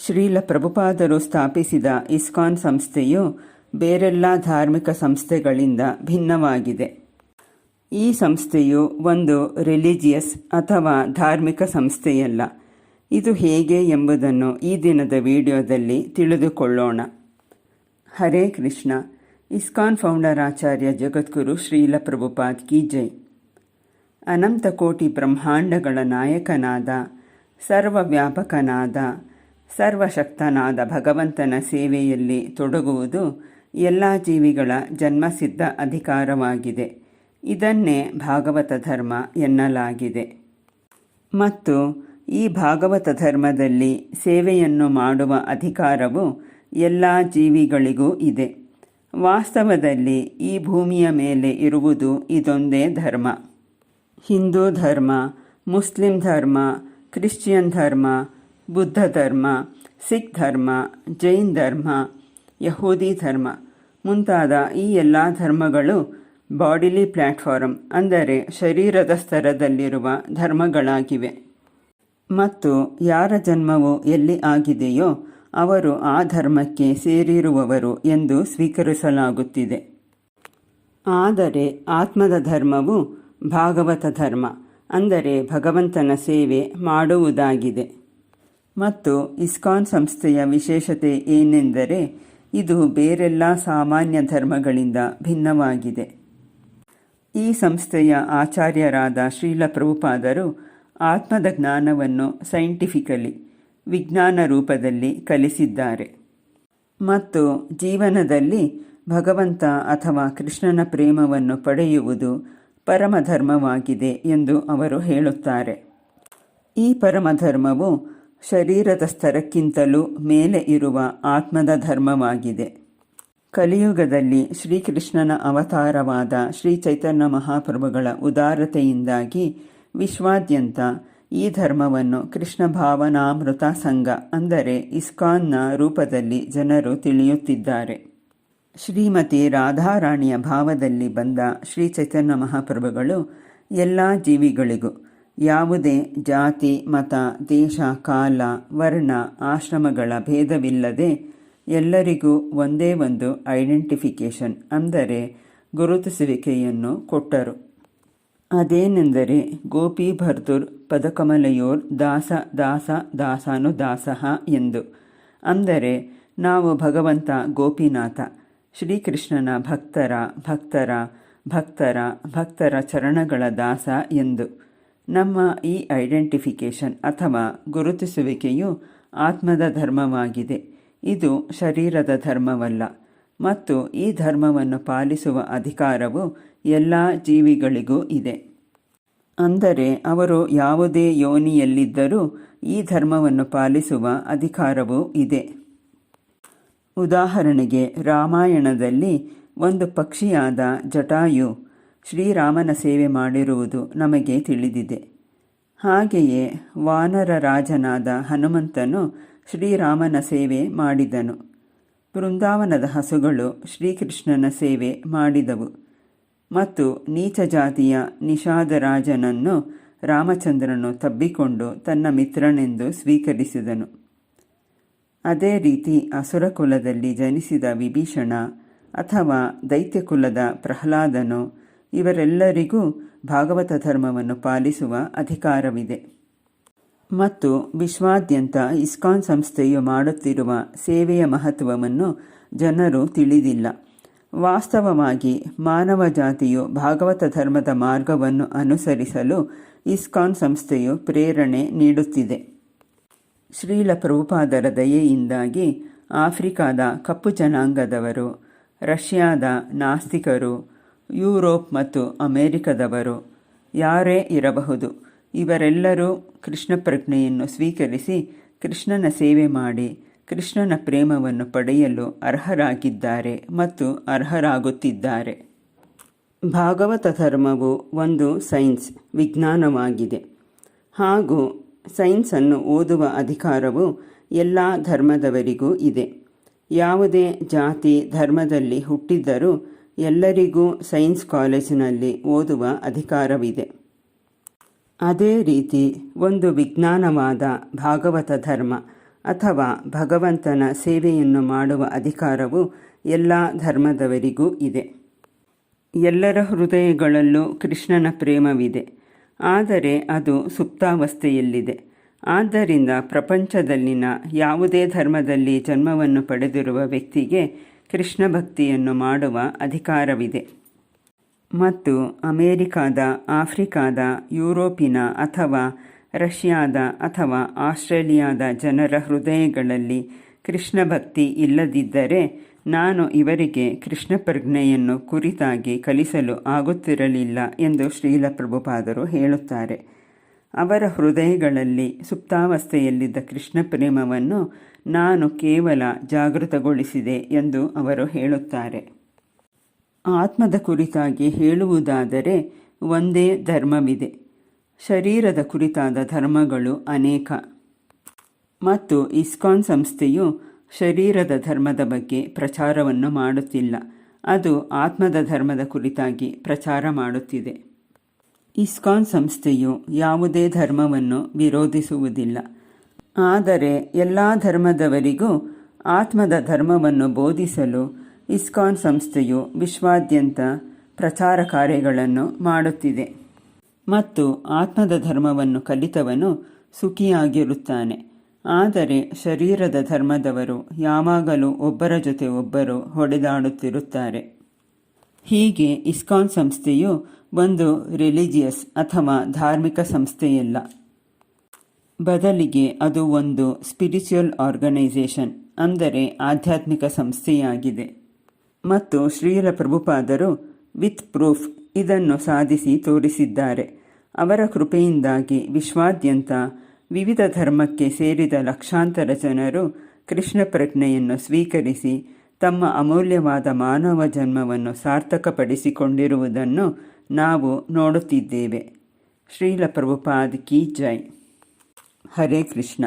ಶ್ರೀಲ ಪ್ರಭುಪಾದರು ಸ್ಥಾಪಿಸಿದ ಇಸ್ಕಾನ್ ಸಂಸ್ಥೆಯು ಬೇರೆಲ್ಲ ಧಾರ್ಮಿಕ ಸಂಸ್ಥೆಗಳಿಂದ ಭಿನ್ನವಾಗಿದೆ. ಈ ಸಂಸ್ಥೆಯು ಒಂದು ರಿಲಿಜಿಯಸ್ ಅಥವಾ ಧಾರ್ಮಿಕ ಸಂಸ್ಥೆಯಲ್ಲ. ಇದು ಹೇಗೆ ಎಂಬುದನ್ನು ಈ ದಿನದ ವಿಡಿಯೋದಲ್ಲಿ ತಿಳಿದುಕೊಳ್ಳೋಣ. ಹರೇ ಕೃಷ್ಣ. ಇಸ್ಕಾನ್ ಫೌಂಡರ್ ಆಚಾರ್ಯ ಜಗದ್ಗುರು ಶ್ರೀಲ ಪ್ರಭುಪಾದ್ ಕಿ ಜೈ. ಅನಂತ ಕೋಟಿ ಬ್ರಹ್ಮಾಂಡಗಳ ನಾಯಕನಾದ, ಸರ್ವವ್ಯಾಪಕನಾದ ಸರ್ವಶಕ್ತನಾದ ಭಗವಂತನ ಸೇವೆಯಲ್ಲಿ ತೊಡಗುವುದು ಎಲ್ಲ ಜೀವಿಗಳ ಜನ್ಮಸಿದ್ಧ ಅಧಿಕಾರವಾಗಿದೆ. ಇದನ್ನೇ ಭಾಗವತ ಧರ್ಮ ಎನ್ನಲಾಗಿದೆ. ಮತ್ತು ಈ ಭಾಗವತ ಧರ್ಮದಲ್ಲಿ ಸೇವೆಯನ್ನು ಮಾಡುವ ಅಧಿಕಾರವು ಎಲ್ಲ ಜೀವಿಗಳಿಗೂ ಇದೆ. ವಾಸ್ತವದಲ್ಲಿ ಈ ಭೂಮಿಯ ಮೇಲೆ ಇರುವುದು ಇದೊಂದೇ ಧರ್ಮ. ಹಿಂದೂ ಧರ್ಮ, ಮುಸ್ಲಿಂ ಧರ್ಮ, ಕ್ರಿಶ್ಚಿಯನ್ ಧರ್ಮ ಬುದ್ಧ ಧರ್ಮ, ಸಿಖ್ ಧರ್ಮ, ಜೈನ್ ಧರ್ಮ, ಯಹೂದಿ ಧರ್ಮ ಮುಂತಾದ ಈ ಎಲ್ಲ ಧರ್ಮಗಳು ಬಾಡಿಲಿ ಪ್ಲ್ಯಾಟ್ಫಾರಮ್ ಅಂದರೆ ಶರೀರದ ಸ್ತರದಲ್ಲಿರುವ ಧರ್ಮಗಳಾಗಿವೆ. ಮತ್ತು ಯಾರ ಜನ್ಮವು ಎಲ್ಲಿ ಆಗಿದೆಯೋ ಅವರು ಆ ಧರ್ಮಕ್ಕೆ ಸೇರಿರುವವರು ಎಂದು ಸ್ವೀಕರಿಸಲಾಗುತ್ತಿದೆ. ಆದರೆ ಆತ್ಮದ ಧರ್ಮವು ಭಾಗವತ ಧರ್ಮ ಅಂದರೆ ಭಗವಂತನ ಸೇವೆ ಮಾಡುವುದಾಗಿದೆ. ಮತ್ತು ಇಸ್ಕಾನ್ ಸಂಸ್ಥೆಯ ವಿಶೇಷತೆ ಏನೆಂದರೆ ಇದು ಬೇರೆಲ್ಲ ಸಾಮಾನ್ಯ ಧರ್ಮಗಳಿಂದ ಭಿನ್ನವಾಗಿದೆ. ಈ ಸಂಸ್ಥೆಯ ಆಚಾರ್ಯರಾದ ಶ್ರೀಲ ಪ್ರಭುಪಾದರು ಆತ್ಮದ ಜ್ಞಾನವನ್ನು ಸೈಂಟಿಫಿಕಲಿ, ವಿಜ್ಞಾನ ರೂಪದಲ್ಲಿ ಕಲಿಸಿದ್ದಾರೆ. ಮತ್ತು ಜೀವನದಲ್ಲಿ ಭಗವಂತ ಅಥವಾ ಕೃಷ್ಣನ ಪ್ರೇಮವನ್ನು ಪಡೆಯುವುದು ಪರಮಧರ್ಮವಾಗಿದೆ ಎಂದು ಅವರು ಹೇಳುತ್ತಾರೆ. ಈ ಪರಮಧರ್ಮವು ಶರೀರದ ಸ್ತರಕ್ಕಿಂತಲೂ ಮೇಲೆ ಇರುವ ಆತ್ಮದ ಧರ್ಮವಾಗಿದೆ. ಕಲಿಯುಗದಲ್ಲಿ ಶ್ರೀಕೃಷ್ಣನ ಅವತಾರವಾದ ಶ್ರೀ ಚೈತನ್ಯ ಮಹಾಪ್ರಭುಗಳ ಉದಾರತೆಯಿಂದಾಗಿ ವಿಶ್ವಾದ್ಯಂತ ಈ ಧರ್ಮವನ್ನು ಕೃಷ್ಣ ಭಾವನಾಮೃತ ಸಂಘ ಅಂದರೆ ಇಸ್ಕಾನ್ನ ರೂಪದಲ್ಲಿ ಜನರು ತಿಳಿಯುತ್ತಿದ್ದಾರೆ. ಶ್ರೀಮತಿ ರಾಧಾರಾಣಿಯ ಭಾವದಲ್ಲಿ ಬಂದ ಶ್ರೀ ಚೈತನ್ಯ ಮಹಾಪ್ರಭುಗಳು ಎಲ್ಲ ಜೀವಿಗಳಿಗೂ ಯಾವುದೇ ಜಾತಿ, ಮತ, ದೇಶ, ಕಾಲ, ವರ್ಣ, ಆಶ್ರಮಗಳ ಭೇದವಿಲ್ಲದೆ ಎಲ್ಲರಿಗೂ ಒಂದೇ ಒಂದು ಐಡೆಂಟಿಫಿಕೇಶನ್ ಅಂದರೆ ಗುರುತಿಸುವಿಕೆಯನ್ನು ಕೊಟ್ಟರು. ಅದೇನೆಂದರೆ ಗೋಪಿ ಭರ್ದುರ್ ಪದಕಮಲಯೋರ್ ದಾಸ ದಾಸ ದಾಸಾನು ದಾಸಹ ಎಂದು. ಅಂದರೆ ನಾವು ಭಗವಂತ ಗೋಪಿನಾಥ, ಶ್ರೀಕೃಷ್ಣನ ಭಕ್ತರ ಭಕ್ತರ ಭಕ್ತರ ಭಕ್ತರ ಚರಣಗಳ ದಾಸ ಎಂದು. ನಮ್ಮ ಈ ಐಡೆಂಟಿಫಿಕೇಶನ್ ಅಥವಾ ಗುರುತಿಸುವಿಕೆಯು ಆತ್ಮದ ಧರ್ಮವಾಗಿದೆ. ಇದು ಶರೀರದ ಧರ್ಮವಲ್ಲ. ಮತ್ತು ಈ ಧರ್ಮವನ್ನು ಪಾಲಿಸುವ ಅಧಿಕಾರವು ಎಲ್ಲ ಜೀವಿಗಳಿಗೂ ಇದೆ. ಅಂದರೆ ಅವರು ಯಾವುದೇ ಯೋನಿಯಲ್ಲಿದ್ದರೂ ಈ ಧರ್ಮವನ್ನು ಪಾಲಿಸುವ ಅಧಿಕಾರವೂ ಇದೆ. ಉದಾಹರಣೆಗೆ ರಾಮಾಯಣದಲ್ಲಿ ಒಂದು ಪಕ್ಷಿಯಾದ ಜಟಾಯು ಶ್ರೀರಾಮನ ಸೇವೆ ಮಾಡಿರುವುದು ನಮಗೆ ತಿಳಿದಿದೆ. ಹಾಗೆಯೇ ವಾನರ ರಾಜನಾದ ಹನುಮಂತನು ಶ್ರೀರಾಮನ ಸೇವೆ ಮಾಡಿದನು. ಬೃಂದಾವನದ ಹಸುಗಳು ಶ್ರೀಕೃಷ್ಣನ ಸೇವೆ ಮಾಡಿದವು. ಮತ್ತು ನೀಚ ಜಾತಿಯ ನಿಷಾದರಾಜನನ್ನು ರಾಮಚಂದ್ರನು ತಬ್ಬಿಕೊಂಡು ತನ್ನ ಮಿತ್ರನೆಂದು ಸ್ವೀಕರಿಸಿದನು. ಅದೇ ರೀತಿ ಅಸುರ ಕುಲದಲ್ಲಿ ಜನಿಸಿದ ವಿಭೀಷಣ ಅಥವಾ ದೈತ್ಯಕುಲದ ಪ್ರಹ್ಲಾದನು ಇವರೆಲ್ಲರಿಗೂ ಭಾಗವತ ಧರ್ಮವನ್ನು ಪಾಲಿಸುವ ಅಧಿಕಾರವಿದೆ. ಮತ್ತು ವಿಶ್ವಾದ್ಯಂತ ಇಸ್ಕಾನ್ ಸಂಸ್ಥೆಯು ಮಾಡುತ್ತಿರುವ ಸೇವೆಯ ಮಹತ್ವವನ್ನು ಜನರು ತಿಳಿದಿಲ್ಲ. ವಾಸ್ತವವಾಗಿ ಮಾನವ ಜಾತಿಯು ಭಾಗವತ ಧರ್ಮದ ಮಾರ್ಗವನ್ನು ಅನುಸರಿಸಲು ಇಸ್ಕಾನ್ ಸಂಸ್ಥೆಯು ಪ್ರೇರಣೆ ನೀಡುತ್ತಿದೆ. ಶ್ರೀಲ ಪ್ರಭುಪಾದರ ದಯೆಯಿಂದಾಗಿ ಆಫ್ರಿಕಾದ ಕಪ್ಪು ಜನಾಂಗದವರು, ರಷ್ಯಾದ ನಾಸ್ತಿಕರು ಯುರೋಪ್ ಮತ್ತು ಅಮೇರಿಕದವರು ಯಾರೇ ಇರಬಹುದು, ಇವರೆಲ್ಲರೂ ಕೃಷ್ಣ ಪ್ರಜ್ಞೆಯನ್ನು ಸ್ವೀಕರಿಸಿ ಕೃಷ್ಣನ ಸೇವೆ ಮಾಡಿ ಕೃಷ್ಣನ ಪ್ರೇಮವನ್ನು ಪಡೆಯಲು ಅರ್ಹರಾಗಿದ್ದಾರೆ ಮತ್ತು ಅರ್ಹರಾಗುತ್ತಿದ್ದಾರೆ. ಭಾಗವತ ಧರ್ಮವು ಒಂದು ಸೈನ್ಸ್ ವಿಜ್ಞಾನವಾಗಿದೆ. ಹಾಗೂ ಸೈನ್ಸನ್ನು ಓದುವ ಅಧಿಕಾರವು ಎಲ್ಲ ಧರ್ಮದವರಿಗೂ ಇದೆ. ಯಾವುದೇ ಜಾತಿ ಧರ್ಮದಲ್ಲಿ ಹುಟ್ಟಿದ್ದರೂ ಎಲ್ಲರಿಗೂ ಸೈನ್ಸ್ ಕಾಲೇಜಿನಲ್ಲಿ ಓದುವ ಅಧಿಕಾರವಿದೆ. ಅದೇ ರೀತಿ ಒಂದು ವಿಜ್ಞಾನವಾದ ಭಾಗವತ ಧರ್ಮ ಅಥವಾ ಭಗವಂತನ ಸೇವೆಯನ್ನು ಮಾಡುವ ಅಧಿಕಾರವು ಎಲ್ಲ ಧರ್ಮದವರಿಗೂ ಇದೆ. ಎಲ್ಲರ ಹೃದಯಗಳಲ್ಲೂ ಕೃಷ್ಣನ ಪ್ರೇಮವಿದೆ. ಆದರೆ ಅದು ಸುಪ್ತಾವಸ್ಥೆಯಲ್ಲಿದೆ. ಆದ್ದರಿಂದ ಪ್ರಪಂಚದಲ್ಲಿನ ಯಾವುದೇ ಧರ್ಮದಲ್ಲಿ ಜನ್ಮವನ್ನು ಪಡೆದಿರುವ ವ್ಯಕ್ತಿಗೆ ಕೃಷ್ಣ ಭಕ್ತಿಯನ್ನು ಮಾಡುವ ಅಧಿಕಾರವಿದೆ. ಮತ್ತು ಅಮೇರಿಕಾದ, ಆಫ್ರಿಕಾದ, ಯುರೋಪಿನ ಅಥವಾ ರಷ್ಯಾದ ಅಥವಾ ಆಸ್ಟ್ರೇಲಿಯಾದ ಜನರ ಹೃದಯಗಳಲ್ಲಿ ಕೃಷ್ಣ ಭಕ್ತಿ ಇಲ್ಲದಿದ್ದರೆ ನಾನು ಇವರಿಗೆ ಕೃಷ್ಣ ಪ್ರಜ್ಞೆಯನ್ನು ಕುರಿತಾಗಿ ಕಲಿಸಲು ಆಗುತ್ತಿರಲಿಲ್ಲ ಎಂದು ಶ್ರೀಲ ಪ್ರಭುಪಾದರು ಹೇಳುತ್ತಾರೆ. ಅವರ ಹೃದಯಗಳಲ್ಲಿ ಸುಪ್ತಾವಸ್ಥೆಯಲ್ಲಿದ್ದ ಕೃಷ್ಣ ಪ್ರೇಮವನ್ನು ನಾನು ಕೇವಲ ಜಾಗೃತಗೊಳಿಸಿದೆ ಎಂದು ಅವರು ಹೇಳುತ್ತಾರೆ. ಆತ್ಮದ ಕುರಿತಾಗಿ ಹೇಳುವುದಾದರೆ ಒಂದೇ ಧರ್ಮವಿದೆ. ಶರೀರದ ಕುರಿತಾದ ಧರ್ಮಗಳು ಅನೇಕ. ಮತ್ತು ಇಸ್ಕಾನ್ ಸಂಸ್ಥೆಯು ಶರೀರದ ಧರ್ಮದ ಬಗ್ಗೆ ಪ್ರಚಾರವನ್ನು ಮಾಡುತ್ತಿಲ್ಲ. ಅದು ಆತ್ಮದ ಧರ್ಮದ ಕುರಿತಾಗಿ ಪ್ರಚಾರ ಮಾಡುತ್ತಿದೆ. ಇಸ್ಕಾನ್ ಸಂಸ್ಥೆಯು ಯಾವುದೇ ಧರ್ಮವನ್ನು ವಿರೋಧಿಸುವುದಿಲ್ಲ. ಆದರೆ ಎಲ್ಲ ಧರ್ಮದವರಿಗೂ ಆತ್ಮದ ಧರ್ಮವನ್ನು ಬೋಧಿಸಲು ಇಸ್ಕಾನ್ ಸಂಸ್ಥೆಯು ವಿಶ್ವಾದ್ಯಂತ ಪ್ರಚಾರ ಕಾರ್ಯಗಳನ್ನು ಮಾಡುತ್ತಿದೆ. ಮತ್ತು ಆತ್ಮದ ಧರ್ಮವನ್ನು ಕಲಿತವನು ಸುಖಿಯಾಗಿರುತ್ತಾನೆ. ಆದರೆ ಶರೀರದ ಧರ್ಮದವರು ಯಾವಾಗಲೂ ಒಬ್ಬರ ಜೊತೆ ಒಬ್ಬರು ಹೊಡೆದಾಡುತ್ತಿರುತ್ತಾರೆ. ಹೀಗೆ ಇಸ್ಕಾನ್ ಸಂಸ್ಥೆಯು ಒಂದು ರಿಲಿಜಿಯಸ್ ಅಥವಾ ಧಾರ್ಮಿಕ ಸಂಸ್ಥೆಯಲ್ಲ. ಬದಲಿಗೆ ಅದು ಒಂದು ಸ್ಪಿರಿಚುವಲ್ ಆರ್ಗನೈಸೇಷನ್, ಅಂದರೆ ಆಧ್ಯಾತ್ಮಿಕ ಸಂಸ್ಥೆಯಾಗಿದೆ. ಮತ್ತು ಶ್ರೀಲ ಪ್ರಭುಪಾದರು ವಿತ್ ಪ್ರೂಫ್ ಇದನ್ನು ಸಾಧಿಸಿ ತೋರಿಸಿದ್ದಾರೆ. ಅವರ ಕೃಪೆಯಿಂದಾಗಿ ವಿಶ್ವಾದ್ಯಂತ ವಿವಿಧ ಧರ್ಮಕ್ಕೆ ಸೇರಿದ ಲಕ್ಷಾಂತರ ಜನರು ಕೃಷ್ಣ ಪ್ರಜ್ಞೆಯನ್ನು ಸ್ವೀಕರಿಸಿ ತಮ್ಮ ಅಮೂಲ್ಯವಾದ ಮಾನವ ಜನ್ಮವನ್ನು ಸಾರ್ಥಕಪಡಿಸಿಕೊಂಡಿರುವುದನ್ನು ನಾವು ನೋಡುತ್ತಿದ್ದೇವೆ. ಶ್ರೀಲ ಪ್ರಭುಪಾದ್ ಕಿ ಜೈ. ಹರೇ ಕೃಷ್ಣ.